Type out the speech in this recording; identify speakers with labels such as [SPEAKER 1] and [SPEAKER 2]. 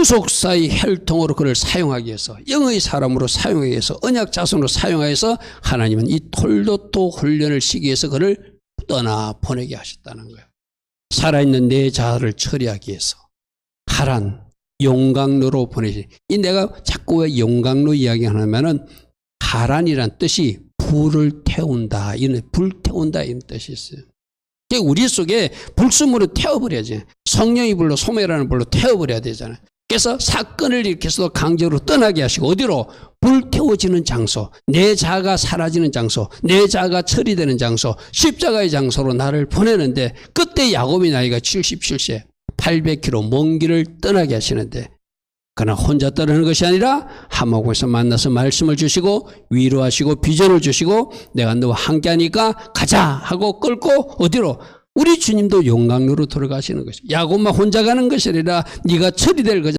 [SPEAKER 1] 구속사의 혈통으로 그를 사용하기 위해서 영의 사람으로 사용하기 위해서 언약 자손으로 사용하여서 하나님은 이 톨도토 훈련을 시기 위해서 그를 떠나 보내게 하셨다는 거예요. 살아있는 내 자아를 처리하기 위해서 하란 용광로로 보내시. 이 내가 자꾸 왜 용광로 이야기 하냐면은 하란이란 뜻이 불을 태운다 이런 불 태운다 이런 뜻이 있어요. 우리 속에 불순물을 태워버려야지. 성령이 불로 소매라는 불로 태워버려야 되잖아요. 그래서 사건을 일으켜서 강제로 떠나게 하시고 어디로 불태워지는 장소, 내 자가 사라지는 장소, 내 자가 처리되는 장소, 십자가의 장소로 나를 보내는데 그때 야곱이 나이가 77세, 800km 먼 길을 떠나게 하시는데 그러나 혼자 떠나는 것이 아니라 하마고에서 만나서 말씀을 주시고 위로하시고 비전을 주시고 내가 너와 함께하니까 가자 하고 끌고 어디로 우리 주님도 용광로로 들어가시는 것이 야곱만 혼자 가는 것이 아니라 네가 처리될 거잖아.